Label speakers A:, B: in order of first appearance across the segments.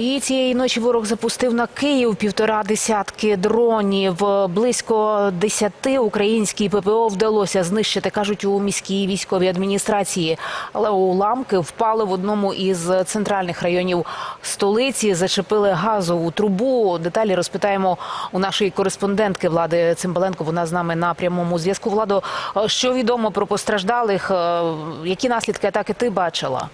A: І цієї ночі ворог запустив на Київ півтора десятки дронів. Близько десяти українській ППО вдалося знищити, кажуть у міській військовій адміністрації. Але уламки впали в одному із центральних районів столиці, зачепили газову трубу. Деталі розпитаємо у нашої кореспондентки Влади Цимбаленко. Вона з нами на прямому зв'язку. Владо, що відомо про постраждалих? Е, Які наслідки атаки ти бачила?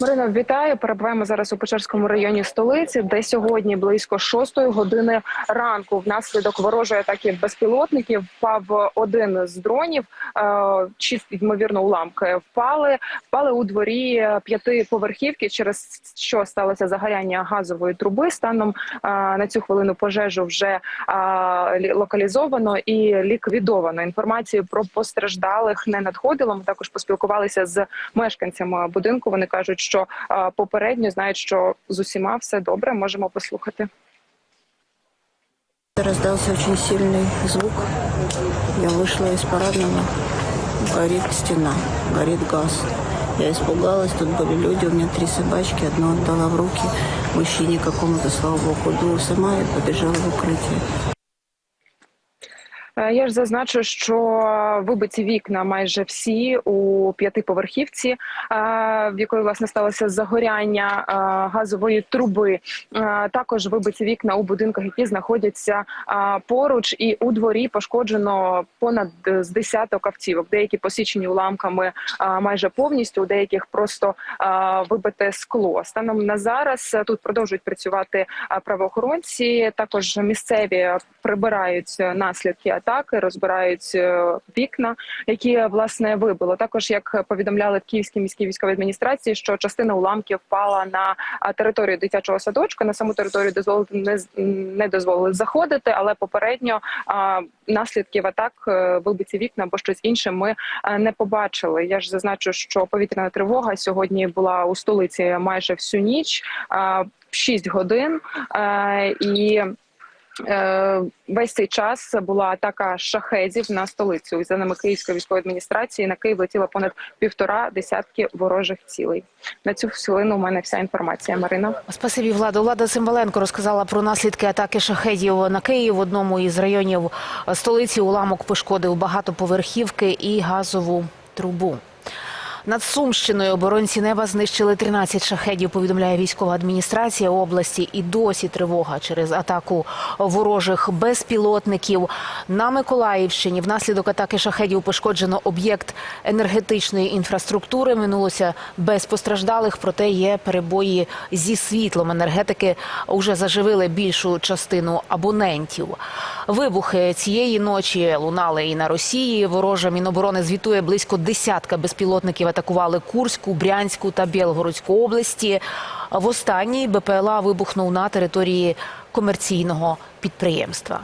B: Марина, вітаю. Перебуваємо зараз у Печерському районі столиці, де сьогодні близько шостої години ранку внаслідок ворожої атаки безпілотників впав один з дронів. Е, Чи ймовірно уламки впали, впали у дворі п'ятиповерхівки, через що сталося загоряння газової труби. Станом е, на цю хвилину пожежу вже е, лі- локалізовано і ліквідовано. Інформацію про постраждалих не надходило. Ми також поспілкувалися з мешканцями будинку. Вони кажуть, що е, попередньо знають, що з усіма все добре. Можемо послухати.
C: Раздался очень сильный звук. Я вышла из парадного. Горит стена, горит газ. Я испугалась, тут были люди, у меня три собачки, одну отдала в руки мужчине какому-то, слава богу, двух сама и побежала в укрытие.
B: Е, Я ж зазначу, що вибиті вікна майже всі у п'ятиповерхівці, е, в якої власне сталося загоряння е, газової труби. Також вибиті вікна у будинках, які знаходяться поруч, і у дворі пошкоджено понад з десяток автівок. Деякі посічені уламками майже повністю, у деяких просто вибите скло. Станом на зараз тут продовжують працювати правоохоронці. Також місцеві прибирають наслідки атаки, розбирають е, вікна, які власне вибило. Також як повідомляли в Київській міській військовій адміністрації, що частина уламків впала на територію дитячого садочка. На саму територію дозволити не не дозволили заходити, але попередньо а, наслідків атак, е, вибиті вікна або щось інше, ми е, не побачили. Я ж зазначу, що повітряна тривога сьогодні була у столиці майже всю ніч, а, 6 годин і. Е, Весь цей час була атака шахедів на столицю. За нами Київської військової адміністрації на Київ летіло понад півтора десятки ворожих цілей. На цю хвилину у мене вся інформація. Марина.
A: Спасибі, Влада. Влада Цимбаленко розказала про наслідки атаки шахедів на Київ. В одному із районів столиці уламок пошкодив багатоповерхівки і газову трубу. Над Сумщиною оборонці неба знищили 13 шахедів, повідомляє військова адміністрація області. І досі тривога через атаку ворожих безпілотників. На Миколаївщині внаслідок атаки шахедів пошкоджено об'єкт енергетичної інфраструктури. Минулося без постраждалих, проте є перебої зі світлом. Енергетики вже заживили більшу частину абонентів. Вибухи цієї ночі лунали і на Росії. Ворожа Міноборони звітує близько десятка безпілотників атакували Курську, Брянську та Білгородську області. В останній БПЛА вибухнув на території комерційного підприємства.